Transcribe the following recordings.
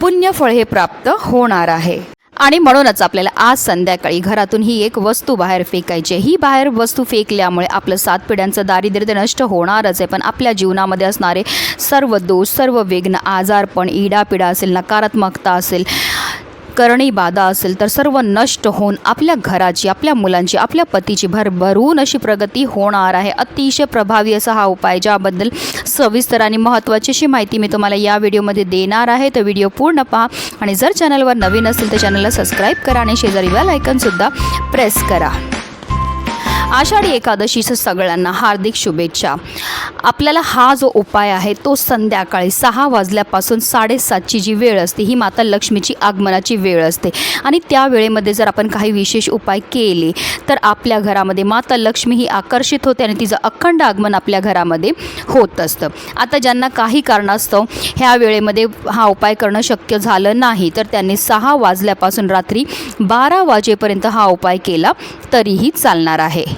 पुण्यफळ हे प्राप्त होणार आहे आणि म्हणूनच आपल्याला आज संध्याकाळी घरातून ही एक वस्तू बाहेर फेकायची आहे. ही बाहेर वस्तू फेकल्यामुळे आपलं सात पिढ्यांचं दारिद्र्य नष्ट होणारच आहे पण आपल्या जीवनामध्ये असणारे सर्व दोष सर्व विघ्न आजारपण इडापिडा असेल नकारात्मकता असेल करणी बाधा असेल तर सर्व नष्ट होऊन आपल्या घराची आपल्या मुलांची आपल्या पतीची भरभरून अशी प्रगती होणार आहे. अतिशय प्रभावी असा हा उपाय ज्याबद्दल सविस्तर आणि महत्त्वाची अशी माहिती मी तुम्हाला या व्हिडिओमध्ये देणार आहे. तर व्हिडिओ पूर्ण पहा आणि जर चॅनलवर नवीन असेल तर चॅनलला सबस्क्राईब करा आणि शेजारी बेल आयकनसुद्धा प्रेस करा. आषाढी एकादशीचं सगळ्यांना हार्दिक शुभेच्छा. आपल्याला हा जो उपाय आहे तो संध्याकाळी सहा वाजल्यापासून साडेसातची जी वेळ असते ही माता लक्ष्मीची आगमनाची वेळ असते. आणि त्या वेळेमध्ये जर आपण काही विशेष उपाय केले तर आपल्या घरामध्ये माता लक्ष्मी ही आकर्षित होते आणि तिचं अखंड आगमन आपल्या घरामध्ये होत असतं. आता ज्यांना काही कारणास्तव ह्या वेळेमध्ये हा उपाय करणं शक्य झालं नाही तर त्यांनी सहा वाजल्यापासून रात्री बारा वाजेपर्यंत हा उपाय केला तरीही चालणार आहे.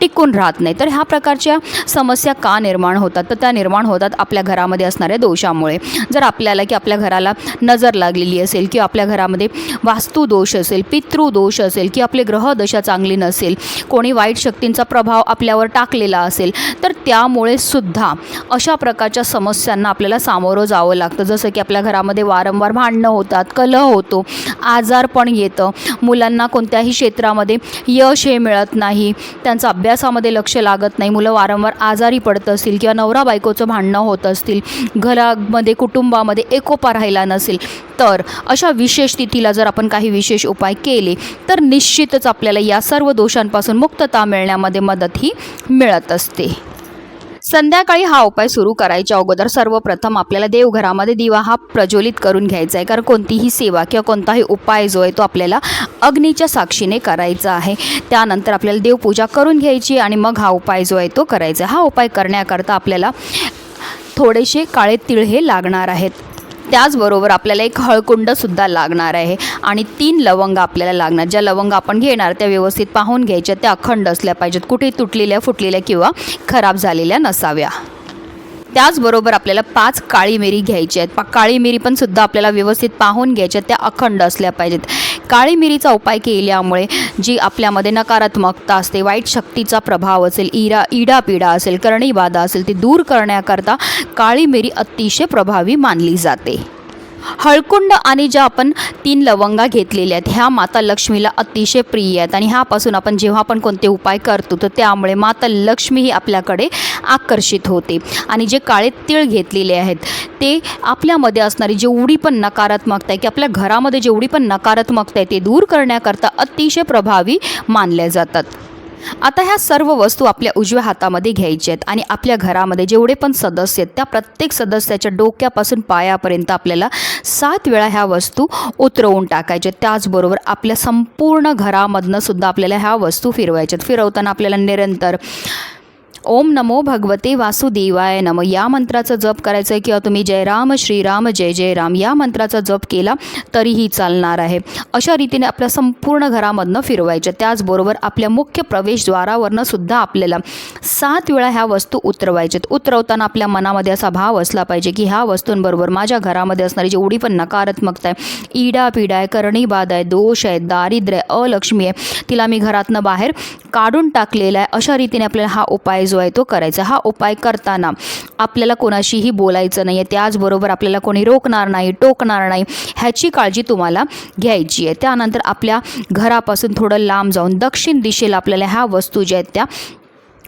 टिकून राहत नाही. तर ह्या प्रकारच्या समस्या का निर्माण होतात? तर त्या निर्माण होतात आपल्या घरामध्ये असणाऱ्या दोषामुळे. जर आपल्याला की आपल्या घराला नजर लागलेली असेल किंवा आपल्या घरामध्ये वास्तुदोष असेल पितृदोष असेल की आपली ग्रहदशा चांगली नसेल कोणी वाईट शक्तींचा प्रभाव आपल्यावर टाकलेला असेल तर त्यामुळे सुद्धा अशा प्रकारच्या समस्यांना आपल्याला सामोरं जावं लागतं. जसं की आपल्या घरामध्ये वारंवार भांडणं होतात कलह होतो आजार पण येतं. मुलांना कोणत्याही क्षेत्रामध्ये यश हे मिळत नाही. त्यांचा अभ्यास अभ्यासामध्ये लक्ष लागत नाही. मुलं वारंवार आजारी पडत असतील किंवा नवरा बायकोचं भांडणं होत असतील घरामध्ये कुटुंबामध्ये एकोपा राहिला नसेल तर अशा विशेष तिथीला जर आपण काही विशेष उपाय केले तर निश्चितच आपल्याला या सर्व दोषांपासून मुक्तता मिळण्यामध्ये मदत ही मिळत असते. संध्याकाळी हा उपाय सुरू करायच्या अगोदर सर्वप्रथम आपल्याला देवघरामध्ये दिवा हा प्रज्वलित करून घ्यायचा आहे कारण कोणतीही सेवा किंवा कोणताही उपाय जो आहे तो आपल्याला अग्नीच्या साक्षीने करायचा आहे. त्यानंतर आपल्याला देवपूजा करून घ्यायची आणि मग हा उपाय जो आहे तो करायचा. हा उपाय करण्याकरता आपल्याला थोडेसे काळे तिळ हे लागणार आहेत. त्याचबरोबर आपल्याला एक हळकुंडसुद्धा लागणार आहे. आणि तीन लवंग आपल्याला लागणार. ज्या लवंग आपण घेणार त्या व्यवस्थित पाहून घ्यायच्या त्या अखंड असल्या पाहिजेत. कुठे तुटलेल्या फुटलेल्या किंवा खराब झालेल्या नसाव्या. त्याचबरोबर आपल्याला पाच काळी मिरी घ्यायची आहेत. पा काळी मिरी पण सुद्धा आपल्याला व्यवस्थित पाहून घ्यायच्या त्या अखंड असल्या पाहिजेत. काळी मिरीचा उपाय केल्यामुळे जी आपल्यामध्ये नकारात्मकता असते वाईट शक्तीचा प्रभाव असेल इरा इडापिडा असेल करणीबाधा असेल ती दूर करण्याकरता काळी मिरी अतिशय प्रभावी मानली जाते. हळकुंड आणि ज्या आपण तीन लवंगा घेतलेल्या आहेत ह्या माता लक्ष्मीला अतिशय प्रिय आहेत आणि ह्यापासून आपण जेव्हा आपण कोणते उपाय करतो तर त्यामुळे माता लक्ष्मी ही आपल्याकडे आकर्षित होते. आणि जे काळे तीळ घेतलेले आहेत ते आपल्यामध्ये असणारी जेवढी पण नकारात्मकता आहे की आपल्या घरामध्ये जेवढी पण नकारात्मकता आहे ते दूर करण्याकरता अतिशय प्रभावी मानल्या जातात. आता ह्या सर्व वस्तू आपल्या उजव्या हातामध्ये घ्यायच्या आहेत आणि आपल्या घरामध्ये जेवढे पण सदस्य आहेत त्या प्रत्येक सदस्याच्या डोक्यापासून पायापर्यंत आपल्याला सात वेळा ह्या वस्तू उतरवून टाकायच्या आहेत. त्याचबरोबर आपल्या संपूर्ण घरामधनं सुद्धा आपल्याला ह्या वस्तू फिरवायच्या आहेत. फिरवताना आपल्याला निरंतर ओम नमो भगवते वासुदेवाय नम. या मंत्राचा जप करायचा आहे किंवा तुम्ही जय राम श्रीराम जय जय राम या मंत्राचा जप केला तरीही चालणार आहे. अशा रीतीने आपल्या संपूर्ण घरामधनं फिरवायच्या त्याचबरोबर आपल्या मुख्य प्रवेशद्वारावरनं सुद्धा आपल्याला सात वेळा ह्या वस्तू उतरवायच्यात उतरवताना आपल्या मनामध्ये असा भाव असला पाहिजे की ह्या वस्तूंबरोबर माझ्या घरामध्ये असणारी जेवढी पण नकारात्मकता आहे. ईडा पिडा आहे करणीबाध आहे दोष आहे दारिद्र्य आहे अलक्ष्मी आहे. तिला मी घरातनं बाहेर काढून टाकलेला आहे. अशा रीतीने आपल्याला हा उपाय जो आहे तो करायचा. हा उपाय करताना आपल्याला कोणाशीही बोलायचं नाही आहे त्याचबरोबर आपल्याला कोणी रोखणार नाही टोकणार नाही ह्याची काळजी तुम्हाला घ्यायची आहे. त्यानंतर आपल्या घरापासून थोडं लांब जाऊन दक्षिण दिशेला आपल्याला ह्या वस्तू ज्या आहेत त्या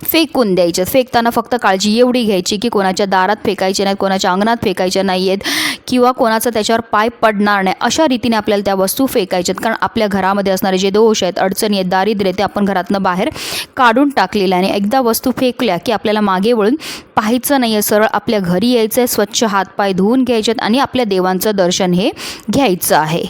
फेकून द्यायच्यात फेकताना फक्त काळजी एवढी घ्यायची की कोणाच्या दारात फेकायचे नाहीत कोणाच्या अंगणात फेकायच्या नाही आहेत किंवा कोणाचा त्याच्यावर पाय पडणार नाही. अशा रीतीने आपल्याला त्या वस्तू फेकायच्यात. कारण आपल्या घरामध्ये असणारे जे दोष आहेत अडचणी आहेत दारिद्र्य ते आपण घरातनं बाहेर काढून टाकलेलं आहे. आणि एकदा वस्तू फेकल्या की आपल्याला मागे वळून पाहायचं नाही आहे सरळ आपल्या घरी यायचं आहे स्वच्छ हातपाय धुवून घ्यायचेत आणि आपल्या देवांचं दर्शन हे घ्यायचं आहे.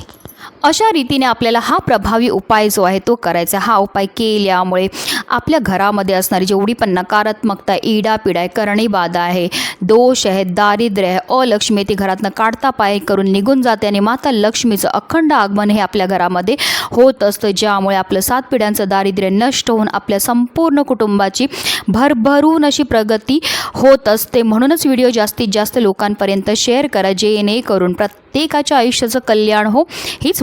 अशा रीतीने आपल्याला हा प्रभावी उपाय जो आहे तो करायचा हा उपाय केल्यामुळे आपल्या घरामध्ये असणारी जेवढी पण नकारात्मकता इडापिडा आहे करणीबाधा आहे दोष आहे दारिद्र्य आहे अलक्ष्मी ती घरातनं काढता पाय करून निघून जाते आणि माता लक्ष्मीचं अखंड आगमन हे आपल्या घरामध्ये होत असतं ज्यामुळे आपलं सात पिढ्यांचं दारिद्र्य नष्ट होऊन आपल्या संपूर्ण कुटुंबाची भरभरून अशी प्रगती होत असते. म्हणूनच व्हिडिओ जास्तीत जास्त लोकांपर्यंत शेअर करा. जेणेकरून प्रत्येकाच्या आयुष्याचं कल्याण हो हीच